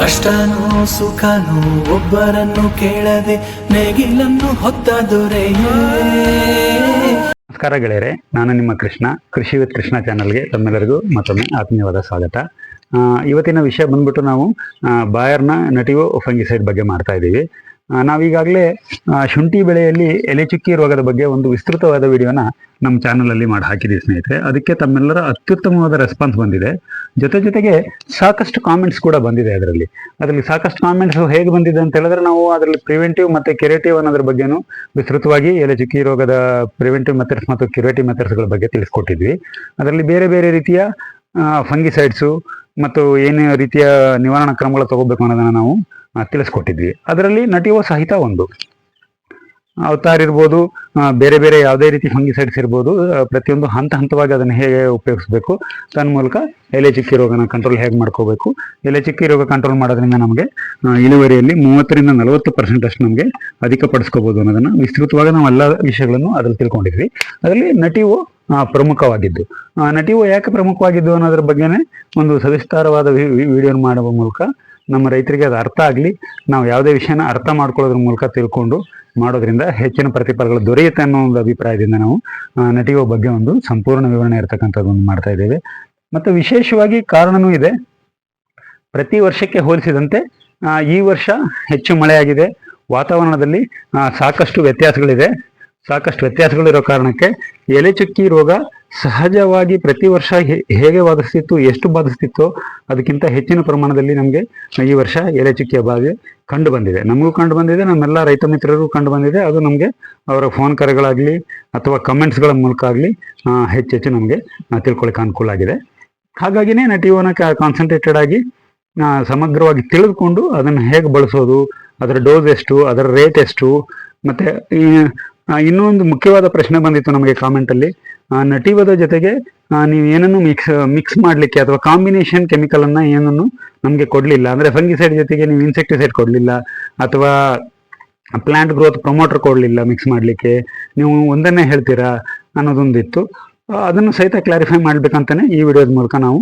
ಕಷ್ಟನೋ ಸುಖನೋ ಒಬ್ಬರನ್ನು ಕೇಳದೆ ನೇಗಿಲನ್ನು ಹೊತ್ತ ನಮಸ್ಕಾರ ಗೆಳೆಯರೆ, ನಾನು ನಿಮ್ಮ ಕೃಷ್ಣ. ಕೃಷಿ ವಿತ್ ಕೃಷ್ಣ ಚಾನಲ್ಗೆ ತಮ್ಮೆಲ್ಲರಿಗೂ ಮತ್ತೊಮ್ಮೆ ಆತ್ಮೀಯವಾದ ಸ್ವಾಗತ. ಇವತ್ತಿನ ವಿಷಯ ಬಂದ್ಬಿಟ್ಟು ನಾವು ಬಾಯರ್ನ ನಟಿವೋ ಫಂಗಿಸೈಡ್ ಬಗ್ಗೆ ಮಾಡ್ತಾ ಇದ್ದೀವಿ. ನಾವೀಗಾಗಲೇ ಶುಂಠಿ ಬೆಳೆಯಲ್ಲಿ ಎಲೆ ಚುಕ್ಕಿ ರೋಗದ ಬಗ್ಗೆ ಒಂದು ವಿಸ್ತೃತವಾದ ವಿಡಿಯೋನ ನಮ್ಮ ಚಾನಲಲ್ಲಿ ಮಾಡಿ ಹಾಕಿದ್ದೀವಿ ಸ್ನೇಹಿತರೆ. ಅದಕ್ಕೆ ತಮ್ಮೆಲ್ಲರ ಅತ್ಯುತ್ತಮವಾದ ರೆಸ್ಪಾನ್ಸ್ ಬಂದಿದೆ. ಜೊತೆ ಜೊತೆಗೆ ಸಾಕಷ್ಟು ಕಾಮೆಂಟ್ಸ್ ಕೂಡ ಬಂದಿದೆ ಅದರಲ್ಲಿ. ಅದರಲ್ಲಿ ಸಾಕಷ್ಟು ಕಾಮೆಂಟ್ಸ್ ಹೇಗೆ ಬಂದಿದೆ ಅಂತ ಹೇಳಿದ್ರೆ ನಾವು ಅದರಲ್ಲಿ ಪ್ರಿವೆಂಟಿವ್ ಮತ್ತು ಕ್ಯೂರೇಟಿವ್ ಅನ್ನೋದ್ರ ಬಗ್ಗೆನೂ ವಿಸ್ತೃತವಾಗಿ ಎಲೆ ಚುಕ್ಕಿ ರೋಗದ ಪ್ರಿವೆಂಟಿವ್ ಮೆಥಡ್ಸ್ ಮತ್ತು ಕ್ಯುರೇಟಿವ್ ಮೆಥಡ್ಸ್ಗಳ ಬಗ್ಗೆ ತಿಳಿಸ್ಕೊಟ್ಟಿದ್ವಿ. ಅದರಲ್ಲಿ ಬೇರೆ ಬೇರೆ ರೀತಿಯ ಫಂಗಿಸೈಡ್ಸು ಮತ್ತು ಏನೇ ರೀತಿಯ ನಿವಾರಣಾ ಕ್ರಮಗಳು ತಗೋಬೇಕು ಅನ್ನೋದನ್ನು ನಾವು ತಿಳಿಸ್ಕೊಟ್ಟಿದ್ವಿ. ಅದರಲ್ಲಿ ನಟಿಯುವ ಸಹಿತ ಒಂದು. ಅವತಾರ ಇರ್ಬೋದು ಬೇರೆ ಬೇರೆ ಯಾವುದೇ ರೀತಿ ಫಂಗಿಸೈಡ್ಸ್ ಇರ್ಬೋದು ಪ್ರತಿಯೊಂದು ಹಂತ ಹಂತವಾಗಿ ಅದನ್ನು ಹೇಗೆ ಉಪಯೋಗಿಸಬೇಕು ತನ್ನ ಮೂಲಕ ಎಲೆ ಚಿಕ್ಕಿ ರೋಗನ ಕಂಟ್ರೋಲ್ ಹೇಗೆ ಮಾಡ್ಕೋಬೇಕು, ಎಲೆ ಚಿಕ್ಕಿ ರೋಗ ಕಂಟ್ರೋಲ್ ಮಾಡೋದ್ರಿಂದ ನಮಗೆ ಇಳುವರಿಯಲ್ಲಿ ಮೂವತ್ತರಿಂದ ನಲವತ್ತು ಪರ್ಸೆಂಟ್ ಅಷ್ಟು ನಮಗೆ ಅಧಿಕಪಡಿಸ್ಕೋಬಹುದು ಅನ್ನೋದನ್ನ ವಿಸ್ತೃತವಾಗಿ ನಾವು ಎಲ್ಲ ವಿಷಯಗಳನ್ನು ಅದರಲ್ಲಿ ತಿಳ್ಕೊಂಡಿದ್ವಿ. ಅದರಲ್ಲಿ ನಟಿವು ಪ್ರಮುಖವಾಗಿದ್ದು. ನಟಿವು ಯಾಕೆ ಪ್ರಮುಖವಾಗಿದ್ದು ಅನ್ನೋದ್ರ ಬಗ್ಗೆನೇ ಒಂದು ಸವಿಸ್ತಾರವಾದ ವಿಡಿಯೋ ಮಾಡುವ ಮೂಲಕ ನಮ್ಮ ರೈತರಿಗೆ ಅದು ಅರ್ಥ ಆಗಲಿ, ನಾವು ಯಾವುದೇ ವಿಷಯನ ಅರ್ಥ ಮಾಡ್ಕೊಳ್ಳೋದ್ರ ಮೂಲಕ ತಿಳ್ಕೊಂಡು ಮಾಡೋದ್ರಿಂದ ಹೆಚ್ಚಿನ ಪ್ರತಿಫಲಗಳು ದೊರೆಯುತ್ತೆ ಅನ್ನೋ ಒಂದು ಅಭಿಪ್ರಾಯದಿಂದ ನಾವು ನಟಿಯೋ ಬಗ್ಗೆ ಒಂದು ಸಂಪೂರ್ಣ ವಿವರಣೆ ಇರತಕ್ಕಂಥದ್ದೊಂದು ಮಾಡ್ತಾ ಇದ್ದೇವೆ. ಮತ್ತು ವಿಶೇಷವಾಗಿ ಕಾರಣನೂ ಇದೆ. ಪ್ರತಿ ವರ್ಷಕ್ಕೆ ಹೋಲಿಸಿದಂತೆ ಈ ವರ್ಷ ಹೆಚ್ಚು ಮಳೆಯಾಗಿದೆ. ವಾತಾವರಣದಲ್ಲಿ ಸಾಕಷ್ಟು ವ್ಯತ್ಯಾಸಗಳಿದೆ. ಸಾಕಷ್ಟು ವ್ಯತ್ಯಾಸಗಳಿರೋ ಕಾರಣಕ್ಕೆ ಎಲೆ ಚುಕ್ಕಿ ರೋಗ ಸಹಜವಾಗಿ ಪ್ರತಿ ವರ್ಷ ಹೇಗೆ ಬಾಧಿಸ್ತಿತ್ತು, ಎಷ್ಟು ಬಾಧಿಸ್ತಿತ್ತೋ ಅದಕ್ಕಿಂತ ಹೆಚ್ಚಿನ ಪ್ರಮಾಣದಲ್ಲಿ ನಮಗೆ ಈ ವರ್ಷ ಎಲೆ ಚುಕ್ಕಿಯ ಬಾಧೆ ಕಂಡು ಬಂದಿದೆ. ನಮಗೂ ಕಂಡು ಬಂದಿದೆ, ನಮ್ಮೆಲ್ಲ ರೈತ ಮಿತ್ರರಿಗೂ ಕಂಡು ಬಂದಿದೆ. ಅದು ನಮಗೆ ಅವರ ಫೋನ್ ಕರೆಗಳಾಗಲಿ ಅಥವಾ ಕಮೆಂಟ್ಸ್ಗಳ ಮೂಲಕ ಆಗಲಿ ಹೆಚ್ಚೆಚ್ಚು ನಮಗೆ ತಿಳ್ಕೊಳ್ಳಿಕ್ಕೆ ಅನುಕೂಲ ಆಗಿದೆ. ಹಾಗಾಗಿನೇ ನಟಿವನ ಕಾನ್ಸಂಟ್ರೇಟೆಡ್ ಆಗಿ ಸಮಗ್ರವಾಗಿ ತಿಳಿದುಕೊಂಡು ಅದನ್ನು ಹೇಗೆ ಬಳಸೋದು, ಅದರ ಡೋಸ್ ಎಷ್ಟು, ಅದರ ರೇಟ್ ಎಷ್ಟು, ಮತ್ತೆ ಇನ್ನೊಂದು ಮುಖ್ಯವಾದ ಪ್ರಶ್ನೆ ಬಂದಿತ್ತು ನಮಗೆ ಕಾಮೆಂಟಲ್ಲಿ ನಟಿವದ ಜೊತೆಗೆ ನೀವು ಏನನ್ನು ಮಿಕ್ಸ್ ಮಿಕ್ಸ್ ಮಾಡಲಿಕ್ಕೆ ಅಥವಾ ಕಾಂಬಿನೇಷನ್ ಕೆಮಿಕಲ್ ಅನ್ನ ಏನನ್ನು ನಮಗೆ ಕೊಡಲಿಲ್ಲ. ಅಂದ್ರೆ ಫಂಗಿಸೈಡ್ ಜೊತೆಗೆ ನೀವು ಇನ್ಸೆಕ್ಟಿಸೈಡ್ ಕೊಡಲಿಲ್ಲ, ಅಥವಾ ಪ್ಲಾಂಟ್ ಗ್ರೋತ್ ಪ್ರಮೋಟರ್ ಕೊಡಲಿಲ್ಲ ಮಿಕ್ಸ್ ಮಾಡಲಿಕ್ಕೆ. ನೀವು ಒಂದನ್ನೇ ಹೇಳ್ತೀರಾ ಅನ್ನೋದೊಂದಿತ್ತು. ಅದನ್ನು ಸಹಿತ ಕ್ಲಾರಿಫೈ ಮಾಡ್ಬೇಕಂತಾನೆ ಈ ವಿಡಿಯೋದ ಮೂಲಕ ನಾವು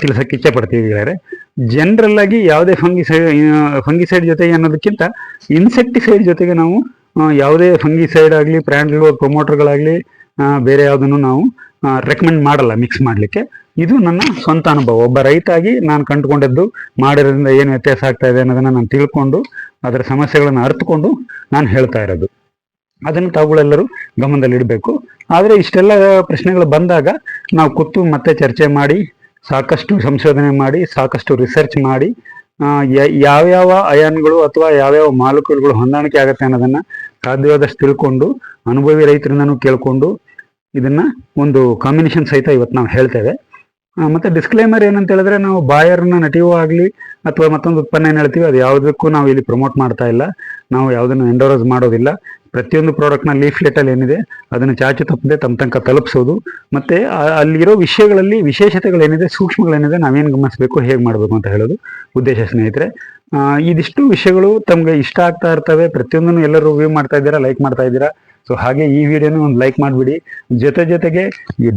ತಿಳಿಸಕ್ಕೆ ಇಚ್ಛೆ ಪಡ್ತೀವಿ ಜನರಲ್ ಆಗಿ ಯಾವುದೇ ಫಂಗಿಸೈಡ್ ಫಂಗಿಸೈಡ್ ಜೊತೆಗೆ ಅನ್ನೋದಕ್ಕಿಂತ ಇನ್ಸೆಕ್ಟಿಸೈಡ್ ಜೊತೆಗೆ ನಾವು ಯಾವುದೇ ಫಂಗಿಸೈಡ್ ಆಗಲಿ ಪ್ಲಾಂಟ್ಗಳು ಪ್ರಮೋಟರ್ಗಳಾಗಲಿ ಬೇರೆ ಯಾವುದನ್ನು ನಾವು ರೆಕಮೆಂಡ್ ಮಾಡಲ್ಲ ಮಿಕ್ಸ್ ಮಾಡಲಿಕ್ಕೆ. ಇದು ನನ್ನ ಸ್ವಂತ ಅನುಭವ. ಒಬ್ಬ ರೈತಾಗಿ ನಾನು ಕಂಡುಕೊಂಡಿದ್ದು, ಮಾಡಿರೋದ್ರಿಂದ ಏನು ವ್ಯತ್ಯಾಸ ಆಗ್ತಾ ಇದೆ ಅನ್ನೋದನ್ನು ನಾನು ತಿಳ್ಕೊಂಡು, ಅದರ ಸಮಸ್ಯೆಗಳನ್ನು ಅರ್ಥಕೊಂಡು ನಾನು ಹೇಳ್ತಾ ಇರೋದು. ಅದನ್ನು ತಾವುಗಳೆಲ್ಲರೂ ಗಮನದಲ್ಲಿಡಬೇಕು ಆದರೆ ಇಷ್ಟೆಲ್ಲ ಪ್ರಶ್ನೆಗಳು ಬಂದಾಗ ನಾವು ಕೂತು ಮತ್ತೆ ಚರ್ಚೆ ಮಾಡಿ, ಸಾಕಷ್ಟು ಸಂಶೋಧನೆ ಮಾಡಿ, ಸಾಕಷ್ಟು ರಿಸರ್ಚ್ ಮಾಡಿ ಯಾವ್ಯಾವ ಅಯಾನ್ಗಳು ಅಥವಾ ಯಾವ್ಯಾವ ಮಾಲೀಕರುಗಳು ಹೊಂದಾಣಿಕೆ ಆಗುತ್ತೆ ಅನ್ನೋದನ್ನ ಸಾಧ್ಯವಾದಷ್ಟು ತಿಳ್ಕೊಂಡು, ಅನುಭವಿ ರೈತರಿಂದನೂ ಕೇಳ್ಕೊಂಡು ಇದನ್ನ ಒಂದು ಕಾಂಬಿನೇಷನ್ ಸಹಿತ ಇವತ್ತು ನಾವು ಹೇಳ್ತೇವೆ. ಮತ್ತೆ ಡಿಸ್ಕ್ಲೇಮರ್ ಏನಂತ ಹೇಳಿದ್ರೆ ನಾವು ಬಾಯರ್ನ ನಟಿಯೂ ಆಗಲಿ ಅಥವಾ ಮತ್ತೊಂದು ಉತ್ಪನ್ನ ಏನು ಹೇಳ್ತೀವಿ, ಅದು ಯಾವುದಕ್ಕೂ ನಾವು ಇಲ್ಲಿ ಪ್ರಮೋಟ್ ಮಾಡ್ತಾ ಇಲ್ಲ. ನಾವು ಯಾವುದನ್ನು ಎಂಡೋರೈಸ್ ಮಾಡೋದಿಲ್ಲ. ಪ್ರತಿಯೊಂದು ಪ್ರಾಡಕ್ಟ್ನ ಲೀಫ್ಲೆಟಲ್ಲಿ ಏನಿದೆ, ಅದನ್ನು ಚಾಚು ತಪ್ಪದೆ ತಮ್ಮ ತನಕ ತಲುಪಿಸೋದು. ಮತ್ತೆ ಅಲ್ಲಿರೋ ವಿಷಯಗಳಲ್ಲಿ ವಿಶೇಷತೆಗಳೇನಿದೆ ಸೂಕ್ಷ್ಮಗಳೇನಿದೆ ನಾವೇನು ಗಮನಿಸಬೇಕು, ಹೇಗೆ ಮಾಡಬೇಕು ಅಂತ ಹೇಳೋದು ಉದ್ದೇಶ ಸ್ನೇಹಿತರೆ. ಇದಿಷ್ಟು ವಿಷಯಗಳು ತಮಗೆ ಇಷ್ಟ ಆಗ್ತಾ ಇರ್ತವೆ. ಪ್ರತಿಯೊಂದನ್ನು ಎಲ್ಲರೂ ವ್ಯೂ ಮಾಡ್ತಾ ಇದ್ದೀರಾ ಲೈಕ್ ಮಾಡ್ತಾ ಇದ್ದೀರಾ? ಸೊ ಹಾಗೆ ಈ ವಿಡಿಯೋನ ಒಂದು ಲೈಕ್ ಮಾಡಿಬಿಡಿ. ಜೊತೆ ಜೊತೆಗೆ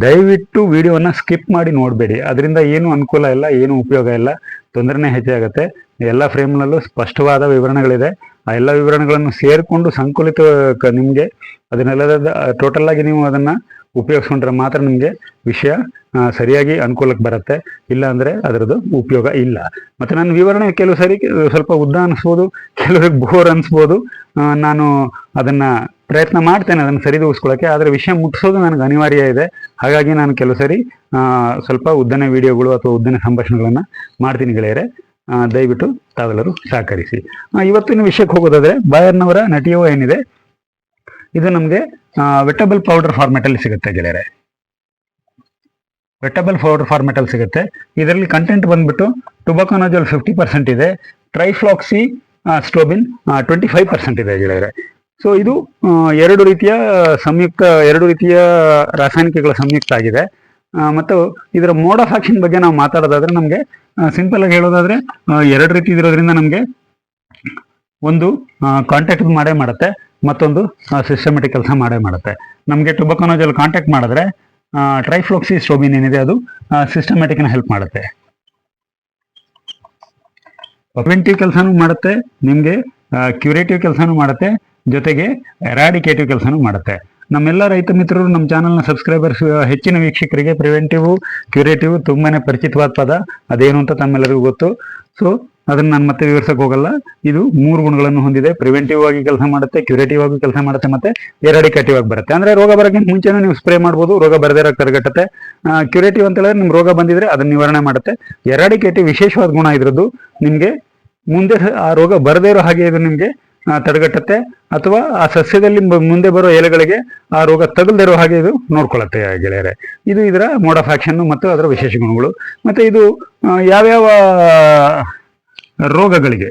ದಯವಿಟ್ಟು ವಿಡಿಯೋನ ಸ್ಕಿಪ್ ಮಾಡಿ ನೋಡಬೇಡಿ. ಅದರಿಂದ ಏನು ಅನುಕೂಲ ಇಲ್ಲ, ಏನು ಉಪಯೋಗ ಇಲ್ಲ, ತೊಂದರೆನೇ ಹೆಚ್ಚಾಗುತ್ತೆ. ಎಲ್ಲ ಫ್ರೇಮ್ನಲ್ಲೂ ಸ್ಪಷ್ಟವಾದ ವಿವರಣೆಗಳಿದೆ. ಆ ಎಲ್ಲ ವಿವರಣೆಗಳನ್ನು ಸೇರಿಕೊಂಡು ಸಂಕುಲಿತ ನಿಮಗೆ ಅದನ್ನೆಲ್ಲ ಟೋಟಲ್ ಆಗಿ ನೀವು ಅದನ್ನ ಉಪಯೋಗಿಸ್ಕೊಂಡ್ರೆ ಮಾತ್ರ ನಿಮಗೆ ವಿಷಯ ಸರಿಯಾಗಿ ಅನುಕೂಲಕ್ಕೆ ಬರುತ್ತೆ. ಇಲ್ಲ ಅಂದ್ರೆ ಅದರದ್ದು ಉಪಯೋಗ ಇಲ್ಲ. ಮತ್ತೆ ನನ್ನ ವಿವರಣೆ ಕೆಲವು ಸರಿ ಸ್ವಲ್ಪ ಉದ್ದ ಅನಿಸ್ಬೋದು ಕೆಲವರಿಗೆ ಬೋರ್ ಅನಿಸ್ಬೋದು. ನಾನು ಅದನ್ನ ಪ್ರಯತ್ನ ಮಾಡ್ತೇನೆ ಅದನ್ನು ಸರಿದೂಗಿಸ್ಕೊಳ್ಳೋಕೆ ಆದರೆ ವಿಷಯ ಮುಟ್ಟಿಸೋದು ನನಗೆ ಅನಿವಾರ್ಯ ಇದೆ. ಹಾಗಾಗಿ ನಾನು ಕೆಲವು ಸರಿ ಸ್ವಲ್ಪ ಉದ್ದನೆ ವಿಡಿಯೋಗಳು ಅಥವಾ ಉದ್ದನೆ ಸಂಭಾಷಣೆಗಳನ್ನು ಮಾಡ್ತೀನಿ ಗೆಳೆಯರೆ. ದಯವಿಟ್ಟು ತಾವೆಲ್ಲರೂ ಸಹಕರಿಸಿ. ಇವತ್ತಿನ ವಿಷಯಕ್ಕೆ ಹೋಗೋದಾದ್ರೆ ಬಾಯರ್ನವರ ನಟಿಯೋ ಏನಿದೆ, ಇದು ನಮಗೆ ವೆಟಬಲ್ ಪೌಡರ್ ಫಾರ್ಮೆಟಲ್ಲಿ ಸಿಗುತ್ತೆ ಗೆಳೆಯರೆ. ವೆಟಬಲ್ ಪೌಡರ್ ಫಾರ್ಮೆಟಲ್ಲಿ ಸಿಗುತ್ತೆ. ಇದರಲ್ಲಿ ಕಂಟೆಂಟ್ ಬಂದ್ಬಿಟ್ಟು ಟುಬಕೋನಾಜಲ್ ಫಿಫ್ಟಿ ಪರ್ಸೆಂಟ್ ಇದೆ trifloxystrobin twenty five percent ಇದೆ ಗೆಳೆಯರೆ. ಸೊ ಇದು ಎರಡು ರೀತಿಯ ಸಂಯುಕ್ತ, ಎರಡು ರೀತಿಯ ರಾಸಾಯನಿಕಗಳ ಸಂಯುಕ್ತ ಆಗಿದೆ. ಮತ್ತು ಇದರ ಮೋಡ ಹಾಕಿನ ಬಗ್ಗೆ ನಾವು ಮಾತಾಡೋದಾದ್ರೆ ನಮಗೆ ಸಿಂಪಲ್ ಆಗಿ ಹೇಳೋದಾದ್ರೆ ಎರಡು ರೀತಿ ಇರೋದ್ರಿಂದ ನಮಗೆ ಒಂದು ಕಾಂಟ್ಯಾಕ್ಟ್ ಮಾಡೇ ಮಾಡುತ್ತೆ, ಮತ್ತೊಂದು ಸಿಸ್ಟಮೆಟಿಕ್ ಕೆಲಸ ಮಾಡೇ ಮಾಡುತ್ತೆ. ನಮಗೆ ಟುಬಕೋನೋಜಲ್ ಕಾಂಟ್ಯಾಕ್ಟ್ ಮಾಡಿದ್ರೆ ಟ್ರೈಫ್ಲೋಕ್ಸಿ ಸ್ಟೋಬಿನ್ ಏನಿದೆ ಅದು ಸಿಸ್ಟಮೆಟಿಕ್ನ ಹೆಲ್ಪ್ ಮಾಡುತ್ತೆ. ಪ್ರಿವೆಂಟಿವ್ ಕೆಲಸನೂ ಮಾಡುತ್ತೆ, ನಿಮಗೆ ಕ್ಯೂರೇಟಿವ್ ಕೆಲಸನೂ ಮಾಡುತ್ತೆ, ಜೊತೆಗೆ ಎರಾಡಿಕೇಟಿವ್ ಕೆಲಸನೂ ಮಾಡುತ್ತೆ. ನಮ್ಮೆಲ್ಲ ರೈತ ಮಿತ್ರರು ನಮ್ಮ ಚಾನಲ್ನ ಸಬ್ಸ್ಕ್ರೈಬರ್ಸ್ ಹೆಚ್ಚಿನ ವೀಕ್ಷಕರಿಗೆ ಪ್ರಿವೆಂಟಿವ್ ಕ್ಯೂರೇಟಿವ್ ತುಂಬಾನೇ ಪರಿಚಿತವಾದ ಪದ. ಅದೇನು ಅಂತ ತಮ್ಮೆಲ್ಲರಿಗೂ ಗೊತ್ತು. ಸೊ ಅದನ್ನ ನಾನು ಮತ್ತೆ ವಿವರಿಸಕ್ಕೆ ಹೋಗಲ್ಲ. ಇದು ಮೂರು ಗುಣಗಳನ್ನು ಹೊಂದಿದೆ. ಪ್ರಿವೆಂಟಿವ್ ಆಗಿ ಕೆಲಸ ಮಾಡುತ್ತೆ ಕ್ಯೂರೇಟಿವ್ ಆಗಿ ಕೆಲಸ ಮಾಡುತ್ತೆ ಮತ್ತೆ ಎರಡಿಕೇಟಿವ್ ಆಗಿ ಬರುತ್ತೆ. ಅಂದ್ರೆ ರೋಗ ಬರೋಕ್ಕಿಂತ ಮುಂಚೆನೇ ನೀವು ಸ್ಪ್ರೇ ಮಾಡ್ಬೋದು, ರೋಗ ಬರದೇ ರೋಗ ತಡೆಗಟ್ಟುತ್ತೆ. ಕ್ಯೂರೇಟಿವ್ ಅಂತ ಹೇಳಿದ್ರೆ ನಿಮ್ ರೋಗ ಬಂದಿದ್ರೆ ಅದನ್ನ ನಿವಾರಣೆ ಮಾಡುತ್ತೆ. ಎರಡಿಕೇಟಿವ್ ವಿಶೇಷವಾದ ಗುಣ ಇದ್ರದ್ದು, ನಿಮ್ಗೆ ಮುಂದೆ ಆ ರೋಗ ಬರದೇ ಇರೋ ಹಾಗೆ ಇದು ನಿಮ್ಗೆ ತಡೆಗಟ್ಟುತ್ತೆ ಅಥವಾ ಆ ಸಸ್ಯದಲ್ಲಿ ಮುಂದೆ ಬರೋ ಎಲೆಗಳಿಗೆ ಆ ರೋಗ ತಗಲ್ದಿರೋ ಹಾಗೆ ಇದು ನೋಡ್ಕೊಳತ್ತೆ ಗೆಳೆಯರೆ. ಇದು ಇದರ ಮೋಡ್ ಆಫ್ ಆಕ್ಷನ್ ಮತ್ತು ಅದರ ವಿಶೇಷ ಗುಣಗಳು. ಮತ್ತೆ ಇದು ಯಾವ್ಯಾವ ರೋಗಗಳಿಗೆ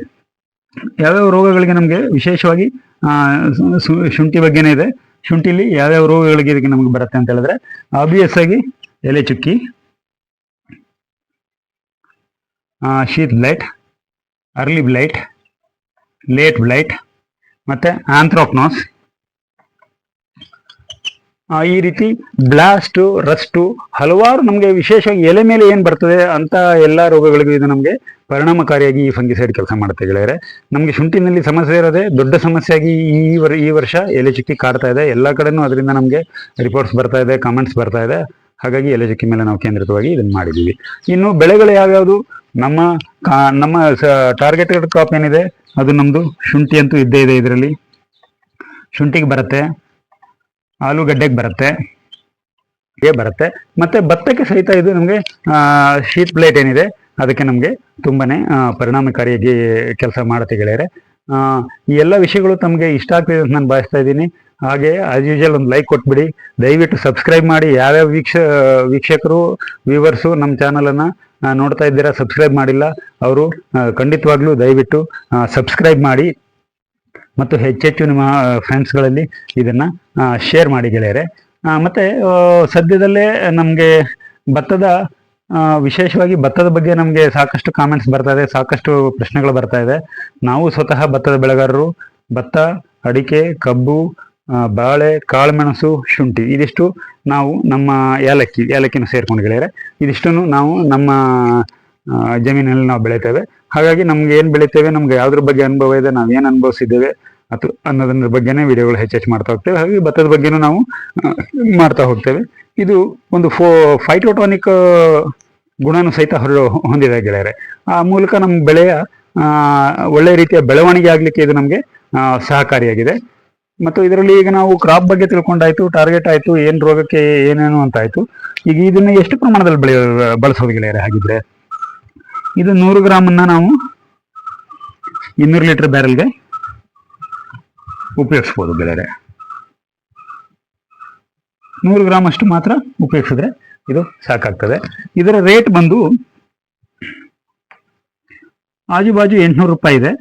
ಯಾವ್ಯಾವ ರೋಗಗಳಿಗೆ ನಮಗೆ ವಿಶೇಷವಾಗಿ ಶುಂಠಿ ಬಗ್ಗೆನೇ ಇದೆ. ಶುಂಠಿಲಿ ಯಾವ್ಯಾವ ರೋಗಗಳಿಗೆ ಇದಕ್ಕೆ ನಮಗೆ ಬರುತ್ತೆ ಅಂತ ಹೇಳಿದ್ರೆ ಆಬ್ವಿಯಸ್ ಆಗಿ ಎಲೆ ಚುಕ್ಕಿ sheath blight early blight late blight ಮತ್ತೆ ಆಂಥ್ರೋಪ್ನೋಸ್ ಈ ರೀತಿ ಬ್ಲಾಸ್ಟು ರಸ್ಟು ಹಲವಾರು ನಮಗೆ ವಿಶೇಷವಾಗಿ ಎಲೆ ಮೇಲೆ ಏನು ಬರ್ತದೆ ಅಂತ ಎಲ್ಲ ರೋಗಗಳಿಗೂ ಇದು ನಮಗೆ ಪರಿಣಾಮಕಾರಿಯಾಗಿ ಈ ಫಂಗಿಸೈಡ್ ಕೆಲಸ ಮಾಡುತ್ತೆ ಗೆಳೆಯರೆ. ನಮಗೆ ಶುಂಠಿನಲ್ಲಿ ಸಮಸ್ಯೆ ಇರೋದೇ ದೊಡ್ಡ ಸಮಸ್ಯೆಯಾಗಿ ಈ ವರ್, ಈ ವರ್ಷ ಎಲೆ ಚುಕ್ಕಿ ಕಾಡ್ತಾ ಇದೆ. ಎಲ್ಲ ಕಡೆನೂ ಅದರಿಂದ ನಮಗೆ ರಿಪೋರ್ಟ್ಸ್ ಬರ್ತಾ ಇದೆ ಕಮೆಂಟ್ಸ್ ಬರ್ತಾ ಇದೆ. ಹಾಗಾಗಿ ಎಲೆ ಚುಕ್ಕಿ ಮೇಲೆ ನಾವು ಕೇಂದ್ರಿತವಾಗಿ ಇದನ್ನು ಮಾಡಿದ್ದೀವಿ. ಇನ್ನು ಬೆಳೆಗಳು ಯಾವ್ಯಾವುದು? ನಮ್ಮ ನಮ್ಮ ಟಾರ್ಗೆಟೆಡ್ ಕ್ರಾಪ್ ಏನಿದೆ? ಅದು ನಮ್ಮದು ಶುಂಠಿ ಅಂತೂ ಇದ್ದೇ ಇದೆ ಇದರಲ್ಲಿ. ಶುಂಠಿಗೆ ಬರುತ್ತೆ, ಆಲೂಗಡ್ಡೆಗೆ ಬರುತ್ತೆ ಬರುತ್ತೆ. ಮತ್ತೆ ಭತ್ತಕ್ಕೆ ಸಹಿತ ಇದು ನಮಗೆ ಶೀತ್ ಪ್ಲೇಟ್ ಏನಿದೆ, ಅದಕ್ಕೆ ನಮಗೆ ತುಂಬಾನೇ ಪರಿಣಾಮಕಾರಿಯಾಗಿ ಕೆಲಸ ಮಾಡುತ್ತೆ ಗೆಳೆಯರೆ. ಈ ಎಲ್ಲ ವಿಷಯಗಳು ತಮಗೆ ಇಷ್ಟ ಆಗ್ತಿದೆ ಅಂತ ನಾನು ಭಾವಿಸ್ತಾ ಇದ್ದೀನಿ. ಹಾಗೆ ಆಸ್ ಯೂಶಲ್ ಒಂದು ಲೈಕ್ ಕೊಟ್ಬಿಡಿ. ದಯವಿಟ್ಟು ಸಬ್ಸ್ಕ್ರೈಬ್ ಮಾಡಿ. ಯಾವ್ಯಾವ ವೀಕ್ಷ, ವೀಕ್ಷಕರು ವ್ಯೂವರ್ಸು ನಮ್ಮ ಚಾನಲನ್ನು ನೋಡ್ತಾ ಇದ್ದೀರಾ ಸಬ್ಸ್ಕ್ರೈಬ್ ಮಾಡಿಲ್ಲ, ಅವರು ಖಂಡಿತವಾಗ್ಲೂ ದಯವಿಟ್ಟು ಸಬ್ಸ್ಕ್ರೈಬ್ ಮಾಡಿ. ಮತ್ತು ಹೆಚ್ಚೆಚ್ಚು ನಿಮ್ಮ ಫ್ರೆಂಡ್ಸ್ಗಳಲ್ಲಿ ಇದನ್ನ ಶೇರ್ ಮಾಡಿ ಗೆಳೆಯರೆ. ಮತ್ತು ಸದ್ಯದಲ್ಲೇ ನಮಗೆ ಭತ್ತದ ವಿಶೇಷವಾಗಿ ಭತ್ತದ ಬಗ್ಗೆ ನಮಗೆ ಸಾಕಷ್ಟು ಕಾಮೆಂಟ್ಸ್ ಬರ್ತಾ ಇದೆ, ಸಾಕಷ್ಟು ಪ್ರಶ್ನೆಗಳು ಬರ್ತಾ ಇದೆ. ನಾವು ಸ್ವತಃ ಭತ್ತದ ಬೆಳೆಗಾರರು. ಭತ್ತ, ಅಡಿಕೆ, ಕಬ್ಬು ಬಾಳೆ ಕಾಳುಮೆಣಸು ಶುಂಠಿ ಇದಿಷ್ಟು ನಾವು ನಮ್ಮ ಏಲಕ್ಕಿ ಏಲಕ್ಕಿನ ಸೇರ್ಕೊಂಡು ಗೆಳೆಯರೆ ಇದಿಷ್ಟನ್ನು ನಾವು ನಮ್ಮ ಜಮೀನಲ್ಲಿ ನಾವು ಬೆಳಿತೇವೆ ಹಾಗಾಗಿ ನಮ್ಗೆ ಏನು ಬೆಳಿತೇವೆ ನಮ್ಗೆ ಯಾವ್ದ್ರ ಬಗ್ಗೆ ಅನುಭವ ಇದೆ ನಾವು ಏನು ಅನುಭವಿಸಿದ್ದೇವೆ ಅಥವಾ ಅನ್ನೋದ್ರ ಬಗ್ಗೆನೇ ವಿಡಿಯೋಗಳು ಹೆಚ್ಚೆಚ್ಚು ಮಾಡ್ತಾ ಹೋಗ್ತೇವೆ. ಹಾಗೆ ಭತ್ತದ ಬಗ್ಗೆನೂ ನಾವು ಮಾಡ್ತಾ ಹೋಗ್ತೇವೆ. ಇದು ಒಂದು ಫೋ ಫೈಟೋಟಾನಿಕ್ ಗುಣನೂ ಸಹಿತ ಹೊರ ಹೊಂದಿದೆ ಗೆಳೆಯರೆ. ಆ ಮೂಲಕ ನಮ್ಮ ಬೆಳೆಯ ಆ, ಒಳ್ಳೆ ರೀತಿಯ ಬೆಳವಣಿಗೆ ಆಗಲಿಕ್ಕೆ ಇದು ನಮಗೆ ಸಹಕಾರಿಯಾಗಿದೆ. ಮತ್ತು ಇದರಲ್ಲಿ ಈಗ ನಾವು ಕ್ರಾಪ್ ಬಗ್ಗೆ ತಿಳ್ಕೊಂಡಾಯ್ತು ಟಾರ್ಗೆಟ್ ಆಯ್ತು, ಏನ್ ರೋಗಕ್ಕೆ, ಏನೇನು ಅಂತ ಆಯ್ತು ಈಗ ಇದನ್ನ ಎಷ್ಟು ಪ್ರಮಾಣದಲ್ಲಿ ಬೆಳೆ, ಬಳಸೋದು ಗೆಳೆಯರೆ ಹಾಗಿದ್ರೆ? ಇದು ನೂರು ಗ್ರಾಮನ್ನ ನಾವು ಇನ್ನೂರು ಲೀಟರ್ ಬ್ಯಾರಲ್ಗೆ ಉಪಯೋಗಿಸ್ಬೋದು ಗೆಳೆಯರೆ. ನೂರು ಗ್ರಾಮ್ ಅಷ್ಟು ಮಾತ್ರ ಉಪಯೋಗಿಸಿದ್ರೆ ಇದು ಸಾಕಾಗ್ತದೆ. ಇದರ ರೇಟ್ ಬಂದು ಆಜು ಬಾಜು ಎಂಟ್ನೂರು ರೂಪಾಯಿ ಇದೆ.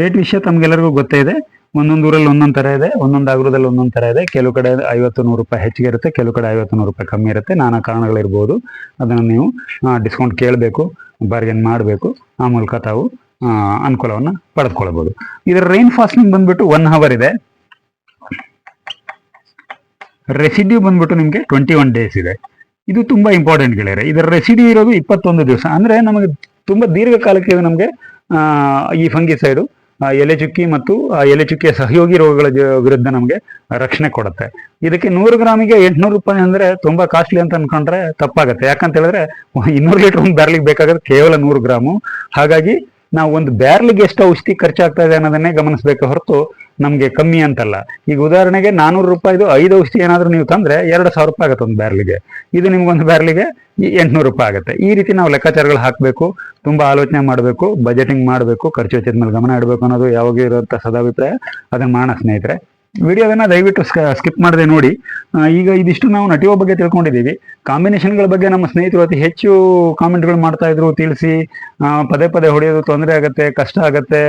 ರೇಟ್ ವಿಷಯ ತಮ್ಗೆಲ್ಲರಿಗೂ ಗೊತ್ತೇ ಇದೆ. ಒಂದೊಂದು ಊರಲ್ಲಿ ಒಂದೊಂದು ಥರ ಇದೆ. ಒಂದೊಂದು ಆಗ್ರದಲ್ಲಿ ಒಂದೊಂದು ಥರ ಇದೆ. ಕೆಲವು ಕಡೆ ಐವತ್ತು ನೂರು ರೂಪಾಯಿ ಹೆಚ್ಚಿಗೆ ಇರುತ್ತೆ. ಕೆಲವು ಕಡೆ ಐವತ್ತು ನೂರು ರೂಪಾಯಿ ಕಮ್ಮಿ ಇರುತ್ತೆ. ನಾನಾ ಕಾರಣಗಳಿರ್ಬೋದು. ಅದನ್ನು ನೀವು ಡಿಸ್ಕೌಂಟ್ ಕೇಳಬೇಕು ಬಾರ್ಗೇನ್ ಮಾಡಬೇಕು. ಆ ಮೂಲಕ ತಾವು ಅನುಕೂಲವನ್ನ ಪಡೆದುಕೊಳ್ಬೋದು ಇದರ ರೈನ್ ಫಾಸ್ಟಿಂಗ್ ಬಂದ್ಬಿಟ್ಟು ಒನ್ ಅವರ್ ಇದೆ. ರೆಸಿಡ್ಯೂ ಬಂದ್ಬಿಟ್ಟು ನಿಮಗೆ ಟ್ವೆಂಟಿ ಒನ್ ಡೇಸ್ ಇದೆ. ಇದು ತುಂಬಾ ಇಂಪಾರ್ಟೆಂಟ್ ಗೆಳೆಯರೆ. ಇದರ ರೆಸಿಡ್ಯೂ ಇರೋದು ಇಪ್ಪತ್ತೊಂದು ದಿವಸ. ಅಂದ್ರೆ ನಮಗೆ ತುಂಬಾ ದೀರ್ಘಕಾಲಕ್ಕೆ ನಮ್ಗೆ ಈ ಫಂಗಿಸೈಡು ಎಲೆ ಚುಕ್ಕಿ ಮತ್ತು ಎಲೆ ಚುಕ್ಕಿಯ ಸಹಯೋಗಿ ರೋಗಗಳ ವಿರುದ್ಧ ನಮಗೆ ರಕ್ಷಣೆ ಕೊಡುತ್ತೆ. ಇದಕ್ಕೆ ನೂರು ಗ್ರಾಮಿಗೆ ಎಂಟ್ನೂರು ರೂಪಾಯಿ ಅಂದ್ರೆ ತುಂಬಾ ಕಾಸ್ಟ್ಲಿ ಅಂತ ಅನ್ಕೊಂಡ್ರೆ ತಪ್ಪಾಗುತ್ತೆ. ಯಾಕಂತ ಹೇಳಿದ್ರೆ ಇನ್ನೂರು ಲೀಟರ್ ಒಂದು ಬ್ಯಾರ್ಲಿಗೆ ಬೇಕಾಗೋದು ಕೇವಲ ನೂರು ಗ್ರಾಮು. ಹಾಗಾಗಿ ನಾವು ಒಂದು ಬ್ಯಾರ್ಲಿಗೆ ಎಷ್ಟು ಔಷಧಿ ಖರ್ಚಾಗ್ತಾ ಇದೆ ಅನ್ನೋದನ್ನೇ ಗಮನಿಸಬೇಕು ಹೊರತು ನಮಗೆ ಕಮ್ಮಿ ಅಂತಲ್ಲ. ಈಗ ಉದಾಹರಣೆಗೆ ನಾನೂರು ರೂಪಾಯಿದು ಐದು ಔಷಧಿ ಏನಾದರೂ ನೀವು ತಂದ್ರೆ ಎರಡು ಸಾವಿರ ರೂಪಾಯಿ ಆಗುತ್ತೆ ಒಂದು ಬ್ಯಾರ್ಲಿಗೆ. ಇದು ನಿಮ್ಗೊಂದು ಬ್ಯಾರ್ಲಿಗೆ ಎಂಟ್ನೂರು ರೂಪಾಯಿ ಆಗುತ್ತೆ. ಈ ರೀತಿ ನಾವು ಲೆಕ್ಕಾಚಾರಗಳು ಹಾಕಬೇಕು, ತುಂಬಾ ಆಲೋಚನೆ ಮಾಡಬೇಕು ಬಜೆಟಿಂಗ್ ಮಾಡಬೇಕು, ಖರ್ಚು ವೆಚ್ಚದ ಮೇಲೆ ಗಮನ ಇಡಬೇಕು ಅನ್ನೋದು ಯಾವಾಗ ಇರುವಂಥ ಸದಾಭಿಪ್ರಾಯ. ಅದನ್ನ ಮಾಡೋಣ ಸ್ನೇಹಿತರೆ. ವಿಡಿಯೋದನ್ನ ದಯವಿಟ್ಟು ಸ್ಕಿಪ್ ಮಾಡದೆ ನೋಡಿ. ಈಗ ಇದಿಷ್ಟು ನಾವು ನಟಿಯೋ ಬಗ್ಗೆ ತಿಳ್ಕೊಂಡಿದ್ದೀವಿ. ಕಾಂಬಿನೇಷನ್ಗಳ ಬಗ್ಗೆ ನಮ್ಮ ಸ್ನೇಹಿತರು ಅತಿ ಹೆಚ್ಚು ಕಾಮೆಂಟ್ಗಳು ಮಾಡ್ತಾ ಇದ್ರು, ತಿಳಿಸಿ ಪದೇ ಪದೇ ಹೊಡೆಯೋದು ತೊಂದರೆ ಆಗುತ್ತೆ, ಕಷ್ಟ ಆಗತ್ತೆ.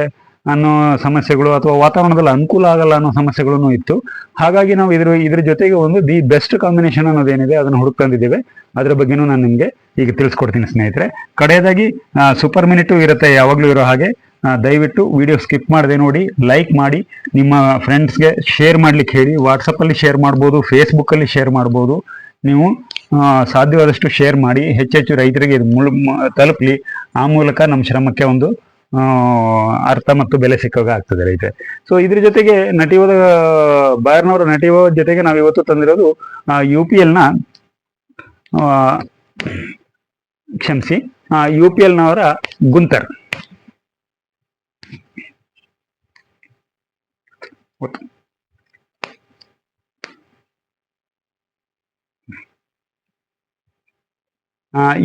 ಅನ್ನೋ ಸಮಸ್ಯೆಗಳು ಅಥವಾ ವಾತಾವರಣದಲ್ಲಿ ಅನುಕೂಲ ಆಗಲ್ಲ ಅನ್ನೋ ಸಮಸ್ಯೆಗಳನ್ನು ಇತ್ತು. ಹಾಗಾಗಿ ನಾವು ಇದ್ರ ಇದ್ರ ಜೊತೆಗೆ ಒಂದು ದಿ ಬೆಸ್ಟ್ ಕಾಂಬಿನೇಷನ್ ಅನ್ನೋದೇನಿದೆ ಅದನ್ನು ಹುಡುಕೊಂಡಿದ್ದೇವೆ ಅದ್ರ ಬಗ್ಗೆನೂ ನಾನು ನಿಮಗೆ ಈಗ ತಿಳಿಸ್ಕೊಡ್ತೀನಿ ಸ್ನೇಹಿತರೆ. ಕಡೆಯದಾಗಿ ಸೂಪರ್ ಮಿನಿಟು ಇರುತ್ತೆ ಯಾವಾಗಲೂ ಇರೋ ಹಾಗೆ. ದಯವಿಟ್ಟು ವಿಡಿಯೋ ಸ್ಕಿಪ್ ಮಾಡದೆ ನೋಡಿ, ಲೈಕ್ ಮಾಡಿ, ನಿಮ್ಮ ಫ್ರೆಂಡ್ಸ್ಗೆ ಶೇರ್ ಮಾಡ್ಲಿಕ್ಕೆ ಹೇಳಿ. ವಾಟ್ಸಪ್ಪಲ್ಲಿ ಶೇರ್ ಮಾಡ್ಬೋದು ಫೇಸ್ಬುಕ್ಕಲ್ಲಿ ಶೇರ್ ಮಾಡ್ಬೋದು. ನೀವು ಸಾಧ್ಯವಾದಷ್ಟು ಶೇರ್ ಮಾಡಿ, ಹೆಚ್ಚೆಚ್ಚು ರೈತರಿಗೆ ಇದು ಮುಳ್ ತಲುಪಲಿ. ಆ ಮೂಲಕ ನಮ್ಮ ಶ್ರಮಕ್ಕೆ ಒಂದು ಅರ್ಥ ಮತ್ತು ಬೆಲೆ ಸಿಕ್ಕಾಗ ಆಗ್ತದೆ ರೈತೆ. ಸೊ ಇದ್ರ ಜೊತೆಗೆ ನಟಿಯೋದ ಬಾಯರ್ನವರ ನಟಿಯೋ ಜೊತೆಗೆ ನಾವು ಇವತ್ತು ತಂದಿರೋದು ಯು ಪಿ ಎಲ್ನ ಕ್ಷಮಿಸಿ ಯು ಪಿ ಎಲ್ನವರ ಗುಂತರ್.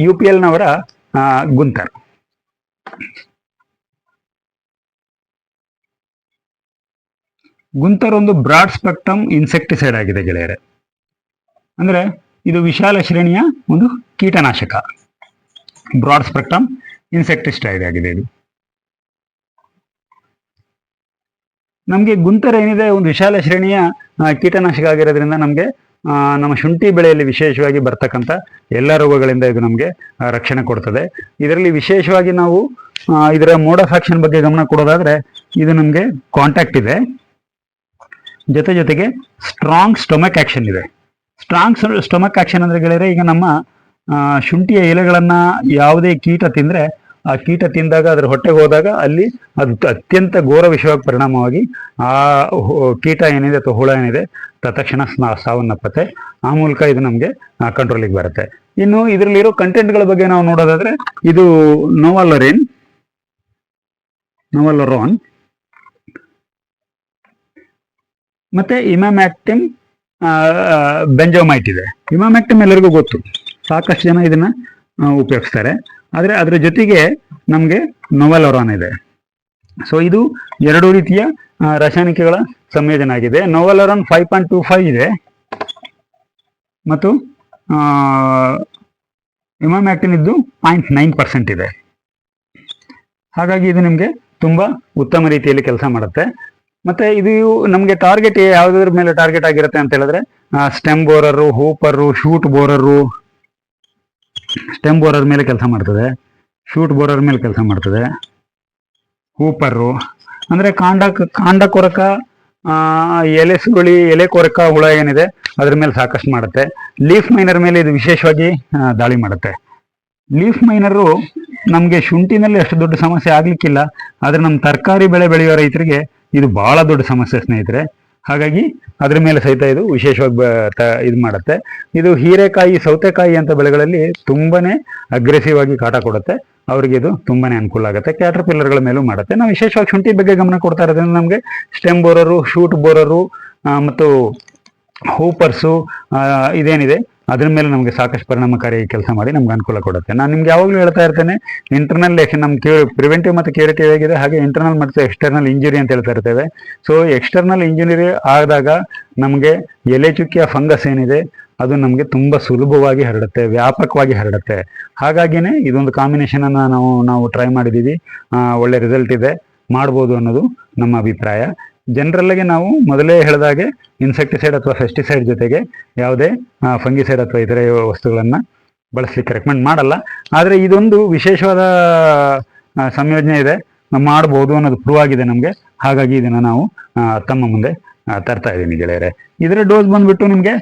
ಯು ಪಿ ಎಲ್ನವರ ಗುಂತರ್. ಗುಂತರ್ ಒಂದು ಬ್ರಾಡ್ ಸ್ಪೆಕ್ಟ್ರಮ್ ಇನ್ಸೆಕ್ಟಿಸೈಡ್ ಆಗಿದೆ ಗೆಳೆಯರೆ. ಅಂದ್ರೆ ಇದು ವಿಶಾಲ ಶ್ರೇಣಿಯ ಒಂದು ಕೀಟನಾಶಕ. ಬ್ರಾಡ್ ಸ್ಪೆಕ್ಟ್ರಮ್ ಇನ್ಸೆಕ್ಟಿಸೈಡ್ ಆಗಿದೆ ಇದು. ನಮಗೆ ಗುಂತರ ಏನಿದೆ, ಒಂದು ವಿಶಾಲ ಶ್ರೇಣಿಯ ಕೀಟನಾಶಕ ಆಗಿರೋದ್ರಿಂದ ನಮಗೆ ನಮ್ಮ ಶುಂಠಿ ಬೆಳೆಯಲ್ಲಿ ವಿಶೇಷವಾಗಿ ಬರ್ತಕ್ಕಂಥ ಎಲ್ಲ ರೋಗಗಳಿಂದ ಇದು ನಮಗೆ ರಕ್ಷಣೆ ಕೊಡ್ತದೆ. ಇದರಲ್ಲಿ ವಿಶೇಷವಾಗಿ ನಾವು ಇದರ ಮೋಡ್ ಆಫ್ ಬಗ್ಗೆ ಗಮನ ಕೊಡೋದಾದ್ರೆ ಇದು ನಮಗೆ ಕಾಂಟ್ಯಾಕ್ಟ್ ಇದೆ. ಜೊತೆ ಜೊತೆಗೆ ಸ್ಟ್ರಾಂಗ್ ಸ್ಟೊಮಕ್ ಆಕ್ಷನ್ ಇದೆ ಸ್ಟ್ರಾಂಗ್ ಸ್ಟೊಮಕ್ ಆಕ್ಷನ್ ಅಂದ್ರೆ ಗೆಳೆಯರೆ, ಈಗ ನಮ್ಮ ಶುಂಠಿಯ ಎಲೆಗಳನ್ನ ಯಾವುದೇ ಕೀಟ ತಿಂದ್ರೆ, ಆ ಕೀಟ ತಿಂದಾಗ ಅದರ ಹೊಟ್ಟೆಗೆ ಹೋದಾಗ ಅಲ್ಲಿ ಅದು ಅತ್ಯಂತ ಘೋರ ವಿಷಯವಾಗಿ ಪರಿಣಾಮವಾಗಿ ಆ ಕೀಟ ಏನಿದೆ ಅಥವಾ ಹುಳ ಏನಿದೆ, ತತ್ಕ್ಷಣ ಸ್ನಾ, ಸಾವನ್ನಪ್ಪತ್ತೆ. ಆ ಮೂಲಕ ಇದು ನಮಗೆ ಕಂಟ್ರೋಲಿಗೆ ಬರುತ್ತೆ. ಇನ್ನು ಇದರಲ್ಲಿರೋ ಕಂಟೆಂಟ್ಗಳ ಬಗ್ಗೆ ನಾವು ನೋಡೋದಾದ್ರೆ, ಇದು ನೋವಲ್ಲರಿನ್ ನೋವಲ್ಲರೋನ್ ಮತ್ತೆ ಇಮಾಮ್ಯಾಕ್ಟಿಮ್ ಬೆಂಜೋಮೈಟ್ ಇದೆ. ಇಮಾಮ್ಯಾಕ್ಟಿಮ್ ಎಲ್ಲರಿಗೂ ಗೊತ್ತು. ಸಾಕಷ್ಟು ಜನ ಇದನ್ನ ಉಪಯೋಗಿಸ್ತಾರೆ. ಆದರೆ ಅದರ ಜೊತೆಗೆ ನಮಗೆ ನೋವೆಲೊರಾನ್ ಇದೆ. ಸೊ ಇದು ಎರಡು ರೀತಿಯ ರಾಸಾಯನಿಕಗಳ ಸಂಯೋಜನೆ ಆಗಿದೆ novaluron five point two five ಇದೆ. ಮತ್ತು ಇಮಾಮ್ಯಾಕ್ಟಿನ್ ಇದ್ದು ಪಾಯಿಂಟ್ ನೈನ್ ಪರ್ಸೆಂಟ್ ಇದೆ. ಹಾಗಾಗಿ ಇದು ನಿಮಗೆ ತುಂಬಾ ಉತ್ತಮ ರೀತಿಯಲ್ಲಿ ಕೆಲಸ ಮಾಡುತ್ತೆ. ಮತ್ತೆ ಇದು ನಮಗೆ ಟಾರ್ಗೆಟ್ ಯಾವುದ್ರ ಮೇಲೆ ಟಾರ್ಗೆಟ್ ಆಗಿರುತ್ತೆ ಅಂತ ಹೇಳಿದ್ರೆ stem borer hopper shoot borer stem borer ಮೇಲೆ ಕೆಲಸ ಮಾಡ್ತದೆ. ಶೂಟ್ ಬೋರರ್ ಮೇಲೆ ಕೆಲಸ ಮಾಡ್ತದೆ. ಹೂಪರು ಅಂದ್ರೆ ಕಾಂಡ ಕಾಂಡ ಕೊರಕ ಎಲೆ ಸುರುಳಿ, ಎಲೆ ಕೊರಕ, ಹುಳ ಏನಿದೆ, ಅದ್ರ ಮೇಲೆ ಸಾಕಷ್ಟು ಮಾಡುತ್ತೆ. ಲೀಫ್ ಮೈನರ್ ಮೇಲೆ ಇದು ವಿಶೇಷವಾಗಿ ದಾಳಿ ಮಾಡುತ್ತೆ. ಲೀಫ್ ಮೈನರು ನಮಗೆ ಶುಂಠಿನಲ್ಲಿ ಅಷ್ಟು ದೊಡ್ಡ ಸಮಸ್ಯೆ ಆಗ್ಲಿಕ್ಕಿಲ್ಲ, ಆದ್ರೆ ನಮ್ಮ ತರಕಾರಿ ಬೆಳೆ ಬೆಳೆಯುವ ರೈತರಿಗೆ ಇದು ಬಹಳ ದೊಡ್ಡ ಸಮಸ್ಯೆ ಸ್ನೇಹಿತರೆ. ಹಾಗಾಗಿ ಅದ್ರ ಮೇಲೆ ಸಹಿತ ಇದು ವಿಶೇಷವಾಗಿ ಇದು ಮಾಡುತ್ತೆ. ಇದು ಹೀರೆಕಾಯಿ, ಸೌತೆಕಾಯಿ ಅಂತ ಬೆಳೆಗಳಲ್ಲಿ ತುಂಬಾನೇ ಅಗ್ರೆಸಿವ್ ಆಗಿ ಕಾಟ ಕೊಡುತ್ತೆ. ಅವರಿಗೆ ಇದು ತುಂಬಾನೇ ಅನುಕೂಲ ಆಗುತ್ತೆ. ಕ್ಯಾಟರ್ ಪಿಲ್ಲರ್ಗಳ ಮೇಲೂ ಮಾಡುತ್ತೆ. ನಾವು ವಿಶೇಷವಾಗಿ ಶುಂಠಿ ಬಗ್ಗೆ ಗಮನ ಕೊಡ್ತಾ ಇರೋದ್ರಿಂದ ನಮಗೆ ಸ್ಟೆಮ್ ಬೋರರು ಶೂಟ್ ಬೋರರು ಮತ್ತು ಹೂಪರ್ಸು ಇದೇನಿದೆ. ಅದ್ರ ಮೇಲೆ ನಮಗೆ ಸಾಕಷ್ಟು ಪರಿಣಾಮಕಾರಿ ಕೆಲಸ ಮಾಡಿ ನಮ್ಗೆ ಅನುಕೂಲ ಕೊಡುತ್ತೆ. ನಾನು ನಿಮ್ಗೆ ಯಾವಾಗಲೂ ಹೇಳ್ತಾ ಇರ್ತೇನೆ ಇಂಟರ್ನಲ್ ನಮ್ಮ ಕ್ಯೂ ಪ್ರಿವೆಂಟಿವ್ ಮತ್ತು ಕ್ಯೂರಿಟಿವ್ ಆಗಿದೆ ಹಾಗೆ ಇಂಟರ್ನಲ್ ಮತ್ತು ಎಕ್ಸ್ಟರ್ನಲ್ ಇಂಜುರಿ ಅಂತ ಹೇಳ್ತಾ ಇರ್ತೇವೆ. ಸೊ ಎಕ್ಸ್ಟರ್ನಲ್ ಇಂಜುರಿ ಆದಾಗ ನಮಗೆ ಎಲೆ ಚುಕ್ಕಿಯ ಫಂಗಸ್ ಏನಿದೆ, ಅದು ನಮಗೆ ತುಂಬ ಸುಲಭವಾಗಿ ಹರಡುತ್ತೆ, ವ್ಯಾಪಕವಾಗಿ ಹರಡುತ್ತೆ. ಹಾಗಾಗಿನೇ ಇದೊಂದು ಕಾಂಬಿನೇಷನ್ ಅನ್ನ ನಾವು ನಾವು ಟ್ರೈ ಮಾಡಿದ್ದೀವಿ. ಒಳ್ಳೆ ರಿಸಲ್ಟ್ ಇದೆ. ಮಾಡ್ಬೋದು ಅನ್ನೋದು ನಮ್ಮ ಅಭಿಪ್ರಾಯ. ಜನರಲ್ಲಾಗಿ ನಾವು ಮೊದಲೇ ಹೇಳಿದಾಗೆ ಇನ್ಸೆಕ್ಟಿಸೈಡ್ ಅಥವಾ ಫೆಸ್ಟಿಸೈಡ್ ಜೊತೆಗೆ ಯಾವುದೇ ಫಂಗಿಸೈಡ್ ಅಥವಾ ಇತರ ವಸ್ತುಗಳನ್ನ ಬಳಸಲಿಕ್ಕೆ ರೆಕಮೆಂಡ್ ಮಾಡಲ್ಲ. ಆದರೆ ಇದೊಂದು ವಿಶೇಷವಾದ ಸಂಯೋಜನೆ ಇದೆ. ನಾವು ಮಾಡ್ಬೋದು ಅನ್ನೋದು ಪ್ರೂವ್ ಆಗಿದೆ ನಮಗೆ. ಹಾಗಾಗಿ ಇದನ್ನು ನಾವು ತಮ್ಮ ಮುಂದೆ ತರ್ತಾ ಇದ್ದೀನಿ ಗೆಳೆಯರೆ. ಇದರ ಡೋಸ್ ಬಂದ್ಬಿಟ್ಟು ನಿಮಗೆ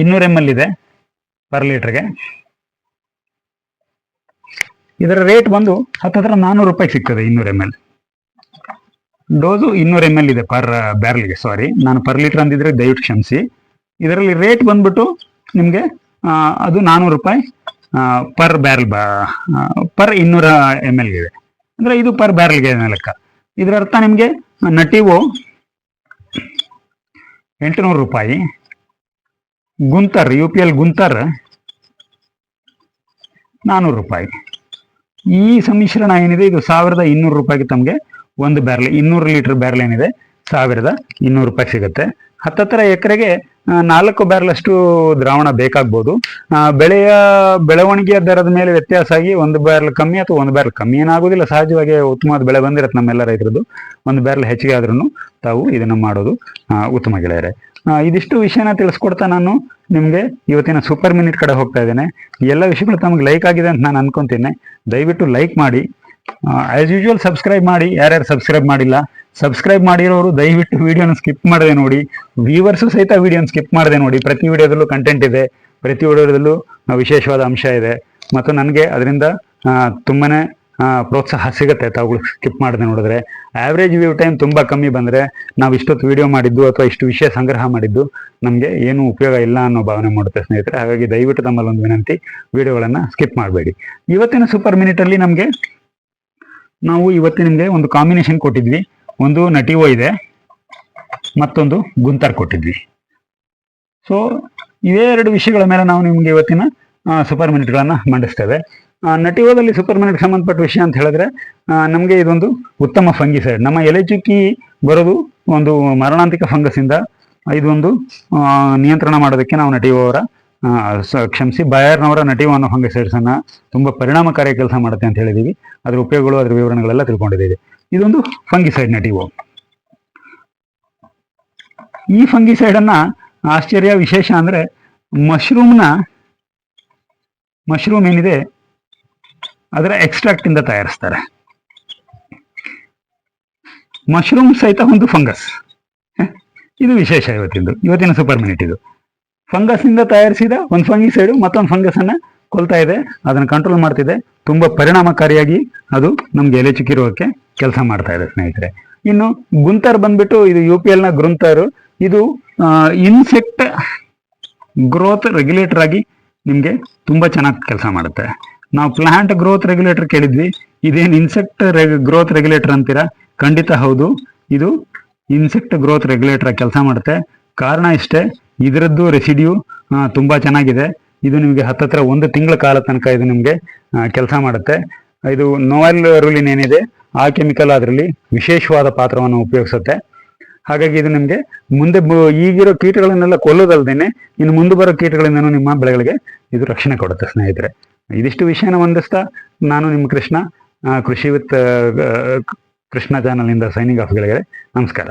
ಇನ್ನೂರ ಎಂ ಎಲ್ ಇದೆ ಪರ್ ಲೀಟ್ರಿಗೆ ಇದರ ರೇಟ್ ಬಂದು ಹತ್ತತ್ರ ನಾನ್ನೂರು ರೂಪಾಯಿ ಸಿಗ್ತದೆ ಇನ್ನೂರ ಎಂ ಎಲ್ ಡೋಸು ಇನ್ನೂರ ಎಂ ಎಲ್ ಇದೆ ಪರ್ ಬ್ಯಾರಲ್ಗೆ ಸಾರಿ ನಾನು ಪರ್ ಲೀಟರ್ ಅಂದಿದ್ರೆ ದಯವಿಟ್ಟು ಕ್ಷಮಿಸಿ. ಇದರಲ್ಲಿ ರೇಟ್ ಬಂದ್ಬಿಟ್ಟು ನಿಮಗೆ ಅದು ನಾನ್ನೂರು ರೂಪಾಯಿ ಪರ್ ಬ್ಯಾರಲ್ ಬ ಪರ್ ಇನ್ನೂರ ಎಂ ಎಲ್ಗೆ ಇದೆ. ಅಂದರೆ ಇದು ಪರ್ ಬ್ಯಾರಲ್ಗೆ ಲೆಕ್ಕ. ಇದರ ಅರ್ಥ ನಿಮಗೆ ನಟಿವು ಎಂಟುನೂರು ರೂಪಾಯಿ, ಗುಂತರ್ ಯು ಪಿ ಎಲ್ ಗುಂತರ್ ನಾನ್ನೂರು ರೂಪಾಯಿ. ಈ ಸಮ್ಮಿಶ್ರಣ ಏನಿದೆ, ಇದು ಸಾವಿರದ ಇನ್ನೂರು ರೂಪಾಯಿಗೆ ತಮಗೆ ಒಂದು ಬ್ಯಾರಲ್ ಇನ್ನೂರು ಲೀಟರ್ ಬ್ಯಾರಲ್ ಏನಿದೆ? ಸಾವಿರದ ಇನ್ನೂರು ರೂಪಾಯಿ ಸಿಗುತ್ತೆ. ಹತ್ತತ್ರ ಎಕರೆಗೆ ನಾಲ್ಕು ಬ್ಯಾರಲ್ ಅಷ್ಟು ದ್ರಾವಣ ಬೇಕಾಗ್ಬೋದು. ಬೆಳೆಯ ಬೆಳವಣಿಗೆಯ ದರದ ಮೇಲೆ ವ್ಯತ್ಯಾಸ ಆಗಿ ಒಂದು ಬ್ಯಾರಲ್ ಕಮ್ಮಿ ಅಥವಾ ಒಂದು ಬ್ಯಾರಲ್ ಕಮ್ಮಿ ಏನಾಗೋದಿಲ್ಲ ಸಹಜವಾಗಿ ಉತ್ತಮವಾದ ಬೆಳೆ ಬಂದಿರತ್ತೆ ನಮ್ಮೆಲ್ಲ ರೈತರದ್ದು. ಒಂದು ಬ್ಯಾರಲ್ ಹೆಚ್ಚಿಗೆ ಆದ್ರೂ ತಾವು ಇದನ್ನು ಮಾಡೋದು ಉತ್ತಮ ಗೆಳೆಯರೆ. ಇದಿಷ್ಟು ವಿಷಯನ ತಿಳಿಸ್ಕೊಡ್ತಾ ನಾನು ನಿಮಗೆ ಇವತ್ತಿನ ಸೂಪರ್ ಮಿನಿಟ್ ಕಡೆ ಹೋಗ್ತಾ ಇದ್ದೇನೆ. ಎಲ್ಲ ವಿಷಯಗಳು ತಮಗೆ ಲೈಕ್ ಆಗಿದೆ ಅಂತ ನಾನು ಅನ್ಕೊಂತೀನಿ. ದಯವಿಟ್ಟು ಲೈಕ್ ಮಾಡಿ. ಆಸ್ ಯೂಶುವಲ್ ಸಬ್ಸ್ಕ್ರೈಬ್ ಮಾಡಿ, ಯಾರ್ಯಾರು ಸಬ್ಸ್ಕ್ರೈಬ್ ಮಾಡಿಲ್ಲ ಸಬ್ಸ್ಕ್ರೈಬ್ ಮಾಡಿರೋರು ದಯವಿಟ್ಟು ವಿಡಿಯೋನ ಸ್ಕಿಪ್ ಮಾಡದೆ ನೋಡಿ ವ್ಯೂವರ್ಸು ಸಹಿತ ವಿಡಿಯೋನ ಸ್ಕಿಪ್ ಮಾಡದೆ ನೋಡಿ. ಪ್ರತಿ ವಿಡಿಯೋದಲ್ಲೂ ಕಂಟೆಂಟ್ ಇದೆ, ಪ್ರತಿ ವಿಡಿಯೋದಲ್ಲೂ ವಿಶೇಷವಾದ ಅಂಶ ಇದೆ. ಮತ್ತು ನನಗೆ ಅದರಿಂದ ತುಂಬಾ ಪ್ರೋತ್ಸಾಹ ಸಿಗುತ್ತೆ ತಾವುಗಳು ಸ್ಕಿಪ್ ಮಾಡದೆ ನೋಡಿದ್ರೆ. ಆವ್ರೇಜ್ ವ್ಯೂ ಟೈಮ್ ತುಂಬಾ ಕಮ್ಮಿ ಬಂದ್ರೆ, ನಾವು ಇಷ್ಟೊತ್ತು ವಿಡಿಯೋ ಮಾಡಿದ್ದು ಅಥವಾ ಇಷ್ಟು ವಿಷಯ ಸಂಗ್ರಹ ಮಾಡಿದ್ದು, ನಮಗೆ ಏನೂ ಉಪಯೋಗ ಇಲ್ಲ ಅನ್ನೋ ಭಾವನೆ ಮಾಡುತ್ತೆ ಸ್ನೇಹಿತರೆ. ಹಾಗಾಗಿ ದಯವಿಟ್ಟು ತಮ್ಮಲ್ಲಿ ಒಂದು ವಿನಂತಿ ವಿಡಿಯೋಗಳನ್ನ ಸ್ಕಿಪ್ ಮಾಡಬೇಡಿ. ಇವತ್ತಿನ ಸೂಪರ್ ಮಿನಿಟಲ್ಲಿ ನಮಗೆ ನಾವು ಇವತ್ತು ನಿಮಗೆ ಒಂದು ಕಾಂಬಿನೇಷನ್ ಕೊಟ್ಟಿದ್ವಿ. ಒಂದು ನಟಿವೋ ಇದೆ, ಮತ್ತೊಂದು ಗುಂತರ್ ಕೊಟ್ಟಿದ್ವಿ. ಸೊ ಇದೇ ಎರಡು ವಿಷಯಗಳ ಮೇಲೆ ನಾವು ನಿಮಗೆ ಇವತ್ತಿನ ಸೂಪರ್ ಮಿನಿಟ್ಗಳನ್ನು ಮಂಡಿಸ್ತೇವೆ. ನಟಿವೋದಲ್ಲಿ ಸೂಪರ್ ಮಿನಿಟ್ಗೆ ಸಂಬಂಧಪಟ್ಟ ವಿಷಯ ಅಂತ ಹೇಳಿದ್ರೆ ನಮಗೆ ಇದೊಂದು ಉತ್ತಮ ಫಂಗಿಸೈಡ್ ನಮ್ಮ ಎಲೆಚುಕ್ಕಿ ಬರೋದು ಒಂದು ಮರಣಾಂತಿಕ ಫಂಗಸ್ ಇಂದ ಇದೊಂದು ನಿಯಂತ್ರಣ ಮಾಡೋದಕ್ಕೆ ನಾವು ನಟಿವೋ ಅವರ ಕ್ಷಮಿಸಿ, ಬಾಯರ್ನವರ ನಟಿವನ್ನೋ ಅನ್ನೋ ಸೇರಿಸನ್ನ ತುಂಬಾ ಪರಿಣಾಮಕಾರಿ ಕೆಲಸ ಮಾಡುತ್ತೆ ಅಂತ ಹೇಳಿದೀವಿ. ಅದರ ಉಪಯೋಗಗಳು, ಅದರ ವಿವರಣೆಗಳೆಲ್ಲ ತಿಳ್ಕೊಂಡಿದ್ದೀವಿ. ಇದೊಂದು ಫಂಗಿಸೈಡ್ ನಟಿವೋ. ಈ ಫಂಗಿಸೈಡ್ ಅನ್ನ ಆಶ್ಚರ್ಯ ವಿಶೇಷ ಅಂದ್ರೆ ಮಶ್ರೂಮ್ನ, ಮಶ್ರೂಮ್ ಏನಿದೆ, ಅದರ ಎಕ್ಸ್ಟ್ರಾಕ್ಟ್ ಇಂದ ತಯಾರಿಸ್ತಾರೆ. ಮಶ್ರೂಮ್ ಸಹಿತ ಒಂದು ಫಂಗಸ್. ಇದು ವಿಶೇಷ ಇವತ್ತಿಂದು. ಇವತ್ತಿನ ಸೂಪರ್ ಮಿನಿಟ್ ಇದು. ಫಂಗಸ್ ಇಂದ ತಯಾರಿಸಿದ ಒಂದು ಫಂಗಿಸೈಡ್ ಮತ್ತೊಂದು ಫಂಗಸ್ ಅನ್ನ ಕೊಲ್ತಾ ಇದೆ. ಅದನ್ನ ಕಂಟ್ರೋಲ್ ಮಾಡ್ತಿದೆ. ತುಂಬಾ ಪರಿಣಾಮಕಾರಿಯಾಗಿ ಅದು ನಮ್ಗೆ ಎಲೆ ಚುಕ್ಕಿರೋಕೆ ಕೆಲಸ ಮಾಡ್ತಾ ಇದೆ ಸ್ನೇಹಿತರೆ. ಇನ್ನು ಗುಂತರ್ ಬಂದ್ಬಿಟ್ಟು ಇದು ಯು ಪಿ ಎಲ್ನ ಗುಂತರ್. ಇದು ಇನ್ಸೆಕ್ಟ್ ಗ್ರೋತ್ ರೆಗ್ಯುಲೇಟರ್ ಆಗಿ ನಿಮ್ಗೆ ತುಂಬಾ ಚೆನ್ನಾಗಿ ಕೆಲಸ ಮಾಡುತ್ತೆ. ನಾವು ಪ್ಲಾಂಟ್ ಗ್ರೋತ್ ರೆಗ್ಯುಲೇಟರ್ ಕೇಳಿದ್ವಿ. ಇದೇನು ಇನ್ಸೆಕ್ಟ್ ಗ್ರೋತ್ ರೆಗ್ಯುಲೇಟರ್ ಅಂತೀರಾ? ಖಂಡಿತ ಹೌದು. ಇದು ಇನ್ಸೆಕ್ಟ್ ಗ್ರೋತ್ ರೆಗ್ಯುಲೇಟರ್ ಕೆಲಸ ಮಾಡುತ್ತೆ. ಕಾರಣ ಇಷ್ಟೇ ಇದರದ್ದು ರೆಸಿಡ್ಯೂ ತುಂಬಾ ಚೆನ್ನಾಗಿದೆ. ಇದು ನಿಮಗೆ ಹತ್ತತ್ರ ಒಂದು ತಿಂಗಳ ಕಾಲ ತನಕ ಇದು ನಿಮಗೆ ಕೆಲಸ ಮಾಡುತ್ತೆ. ಇದು ನೋವೆಲ್ ರೂಲಿನ್ ಏನಿದೆ, ಆ ಕೆಮಿಕಲ್ ಅದರಲ್ಲಿ ವಿಶೇಷವಾದ ಪಾತ್ರವನ್ನು ಉಪಯೋಗಿಸುತ್ತೆ. ಹಾಗಾಗಿ ಇದು ನಿಮಗೆ ಮುಂದೆ ಈಗಿರೋ ಕೀಟಗಳನ್ನೆಲ್ಲ ಕೊಲ್ಲೋದಲ್ದೇನೆ ಇನ್ನು ಮುಂದೆ ಬರೋ ಕೀಟಗಳಿಂದನೂ ನಿಮ್ಮ ಬೆಳೆಗಳಿಗೆ ಇದು ರಕ್ಷಣೆ ಕೊಡುತ್ತೆ, ಸ್ನೇಹಿತರೆ. ಇದಿಷ್ಟು ವಿಷಯನ ಹೊಂದಿಸ್ತಾ ನಾನು ನಿಮ್ಮ ಕೃಷ್ಣ ಕೃಷಿ ವಿತ್ ಕೃಷ್ಣ ಚಾನಲ್ನಿಂದ ಸೈನಿಂಗ್ ಆಫ್ ಗೆಳೆಯರೆ, ನಮಸ್ಕಾರ.